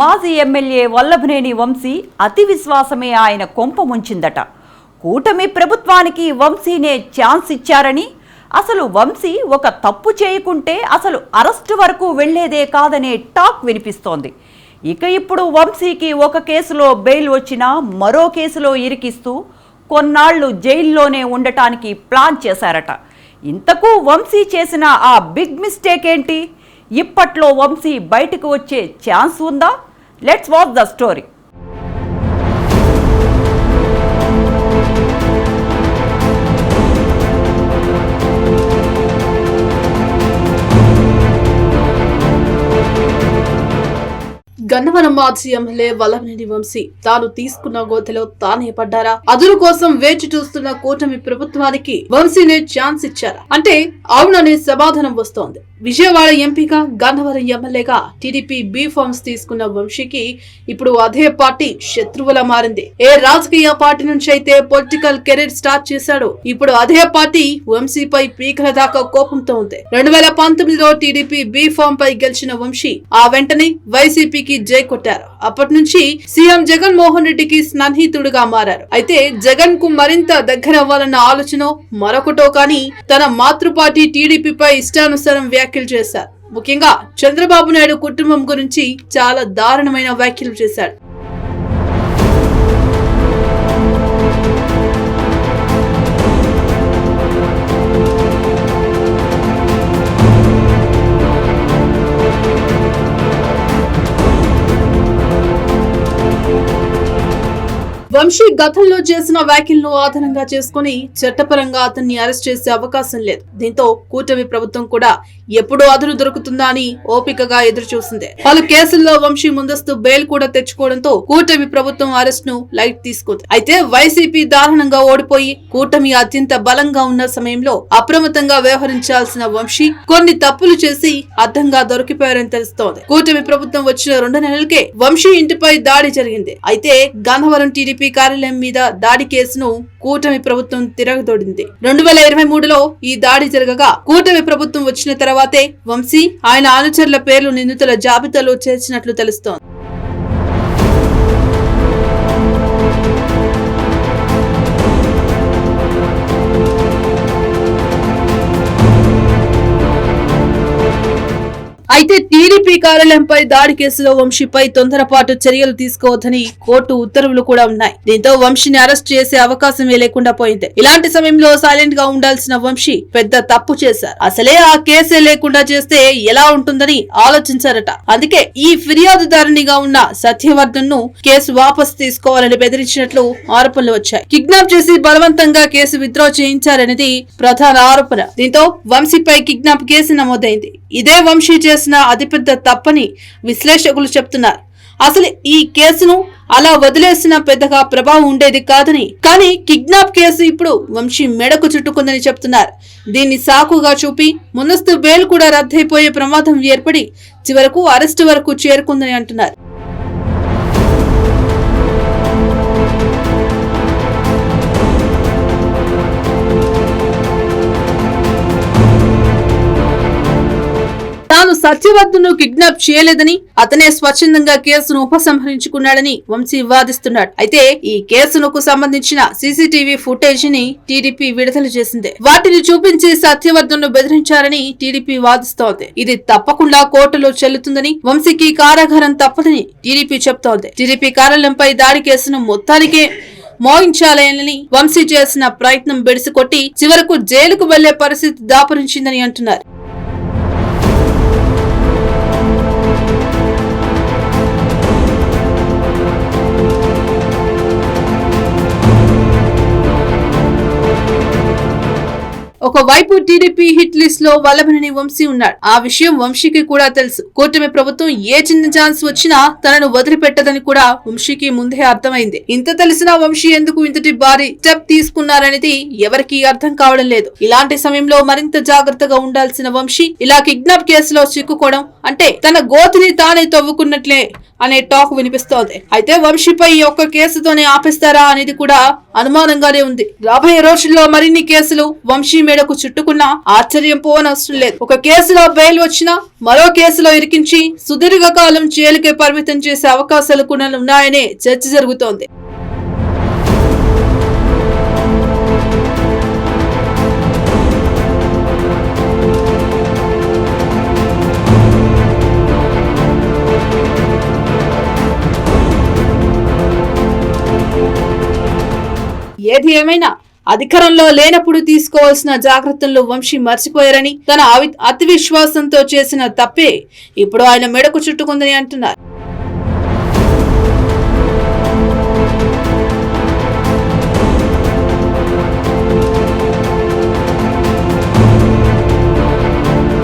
మాజీ ఎమ్మెల్యే వల్లభనేని వంశీ అతి విశ్వాసమే ఆయన కొంప ముంచిందట. కూటమి ప్రభుత్వానికి వంశీనే ఛాన్స్ ఇచ్చారని అసలు వంశీ ఒక తప్పు చేయకుంటే అసలు అరెస్టు వరకు వెళ్ళేదే కాదనే టాక్ వినిపిస్తోంది. ఇక ఇప్పుడు వంశీకి ఒక కేసులో బెయిల్ వచ్చినా మరో కేసులో ఇరికిస్తూ కొన్నాళ్ళు జైల్లోనే ఉండటానికి ప్లాన్ చేశారట. ఇంతకు వంశీ చేసిన ఆ బిగ్ మిస్టేక్ ఏంటి? ఇప్పట్లో వంశీ బయటకు వచ్చే ఛాన్స్ ఉందా? Let's watch the story Gannavaram మాజీ ఎమ్మెల్యే వల్లభనేని వంశీ. తాను తీసుకున్న గోతిలో తానే పడ్డారా? అదురు కోసం వేచి చూస్తున్న కూటమి ప్రభుత్వానికి వంశీనే ఛాన్స్ ఇచ్చారా? అంటే అవుననే సమాధానం వస్తోంది. విజయవాడ ఎంపీగా గన్నవరం ఎమ్మెల్యేగా టీడీపీ బీ ఫార్మ్స్ తీసుకున్న వంశీకి ఇప్పుడు అదే పార్టీ శత్రువులా మారింది. ఏ రాజకీయ పార్టీ నుంచి అయితే పొలిటికల్ కెరీర్ స్టార్ట్ చేశాడో ఇప్పుడు అదే పార్టీ వంశీపై పీకల దాకా కోపంతో ఉంది. రెండు వేల పంతొమ్మిదిలో టీడీపీ బీ ఫామ్ పై గెలిచిన వంశీ ఆ వెంటనే వైసీపీకి జై కొట్టారు. అప్పటి నుంచి సీఎం జగన్ మోహన్ రెడ్డికి స్నేహితుడుగా మారారు. అయితే జగన్కు మరింత దగ్గర అవ్వాలన్న ఆలోచన మరొకటో కానీ తన మాతృపార్టీ టీడీపీపై ఇష్టానుసారం వ్యాఖ్యలు చేశారు. ముఖ్యంగా చంద్రబాబు నాయుడు కుటుంబం గురించి చాలా దారుణమైన వ్యాఖ్యలు చేశాడు. వంశీ గతంలో చేసిన వ్యాఖ్యలను ఆధారంగా చేసుకుని చట్టపరంగా అతన్ని అరెస్ట్ చేసే అవకాశం లేదు. దీంతో కూటమి ప్రభుత్వం కూడా ఎప్పుడు అదును దొరుకుతుందా అని ఓపికగా ఎదురుచూసింది. పలు కేసుల్లో వంశీ ముందస్తు బెయిల్ కూడా తెచ్చుకోవడంతో కూటమి ప్రభుత్వం అరెస్ట్ను లైట్ తీసుకుంది. అయితే వైసీపీ దారుణంగా ఓడిపోయి కూటమి అత్యంత బలంగా ఉన్న సమయంలో అప్రమత్తంగా వ్యవహరించాల్సిన వంశీ కొన్ని తప్పులు చేసి అర్థంగా దొరికిపోయారని తెలుస్తోంది. కూటమి ప్రభుత్వం వచ్చిన రెండు నెలలకే వంశీ ఇంటిపై దాడి జరిగింది. అయితే గన్నవరం టీడీపీ కార్యాలయం మీద దాడి కేసును కూటమి ప్రభుత్వం తిరగదోడింది. రెండు వేల ఇరవై మూడులో ఈ దాడి జరగగా కూటమి ప్రభుత్వం వచ్చిన తర్వాతే వంశీ ఆయన అనుచరుల పేర్లు నిందితుల జాబితాలో చేర్చినట్లు తెలుస్తోంది. అయితే టీడీపీ కార్యాలయంపై దాడి కేసులో వంశీపై తొందరపాటు చర్యలు తీసుకోవద్దని కోర్టు ఉత్తర్వులు కూడా ఉన్నాయి. దీంతో వంశీని అరెస్ట్ చేసే అవకాశమే లేకుండా పోయింది. ఇలాంటి సమయంలో సైలెంట్గా ఉండాల్సిన వంశీ పెద్ద తప్పు చేశారు. అసలే ఆ కేసే లేకుండా చేస్తే ఎలా ఉంటుందని ఆలోచించారట. అందుకే ఈ ఫిర్యాదుదారునిగా ఉన్న సత్యవర్ధన్ను కేసు వాపస్ తీసుకోవాలని బెదిరించినట్లు ఆరోపణలు వచ్చాయి. కిడ్నాప్ చేసి బలవంతంగా కేసు విత్డ్రా చేయించారనేది ప్రధాన ఆరోపణ. దీంతో వంశీపై కిడ్నాప్ కేసు నమోదైంది. ఇదే వంశీ చేసిన అతిపెద్ద తప్పని విశ్లేషకులు చెప్తున్నారు. అసలు ఈ కేసును అలా వదిలేసిన పెద్దగా ప్రభావం ఉండేది కాదని కానీ కిడ్నాప్ కేసు ఇప్పుడు వంశీ మెడకు చుట్టుకుందని చెప్తున్నారు. దీన్ని సాకుగా చూపి ముందస్తు బెయిల్ కూడా రద్దయిపోయే ప్రమాదం ఏర్పడి చివరకు అరెస్టు వరకు చేరుకుందని అంటున్నారు. సత్యవర్ధను కిడ్నాప్ చేయలేదని అతనే స్వచ్ఛందంగా కేసును ఉపసంహరించుకున్నాడని వంశీ వాదిస్తున్నాడు. అయితే ఈ కేసునకు సంబంధించిన సీసీటీవీ ఫుటేజ్ని టీడీపీ విడుదల చేసింది. వాటిని చూపించి సత్యవర్ధన్ బెదిరించారని టీడీపీ వాదిస్తోంది. ఇది తప్పకుండా కోర్టులో చెల్లుతుందని వంశీకి కారాగారం తప్పదని టీడీపీ చెప్తోంది. టీడీపీ కార్యాలయంపై దాడి కేసును మొత్తానికే మోహించాలని వంశీ చేసిన ప్రయత్నం బెడిసికొట్టి చివరకు జైలుకు వెళ్ళే పరిస్థితి దాపురించిందని అంటున్నారు. ఒకవైపు టీడీపీ హిట్ లిస్ట్లో వల్లభనేని వంశీ ఉన్నాడు. ఆ విషయం వంశీకి కూడా తెలుసు. కూటమి ప్రభుత్వం ఏ చిన్న ఛాన్స్ వచ్చినా తనను వదిలిపెట్టదని కూడా వంశీకి ముందే అర్థమైంది. ఇంత తెలిసినా వంశీ ఎందుకు ఇంతటి భారీ స్టెప్ తీసుకున్నారనేది ఎవరికీ అర్థం కావడం లేదు. ఇలాంటి సమయంలో మరింత జాగ్రత్తగా ఉండాల్సిన వంశీ ఇలా కిడ్నాప్ కేసులో చిక్కుకోవడం అంటే తన గోతిని తానే తవ్వుకున్నట్లే అనే టాక్ వినిపిస్తోంది. అయితే వంశీపై ఈ ఒక్క కేసుతోనే ఆపేస్తారా అనేది కూడా అనుమానంగానే ఉంది. రాబోయే రోజుల్లో మరిన్ని కేసులు వంశీ మేడకు చుట్టుకున్నా ఆశ్చర్యం పోవనవసరం లేదు. ఒక కేసులో బెయిల్ వచ్చినా మరో కేసులో ఇరికించి సుదీర్ఘకాలం జైలుకే పరిమితం చేసే అవకాశాలు కూడా ఉన్నాయనే చర్చ జరుగుతోంది. ఏది ఏమైనా అధికారంలో లేనప్పుడు తీసుకోవాల్సిన జాగ్రత్తలు వంశీ మర్చిపోయారని తన అవి అతి విశ్వాసంతో చేసిన తప్పే. ఇప్పుడు ఆయన మెడకు చుట్టుకుందని అంటున్నారు.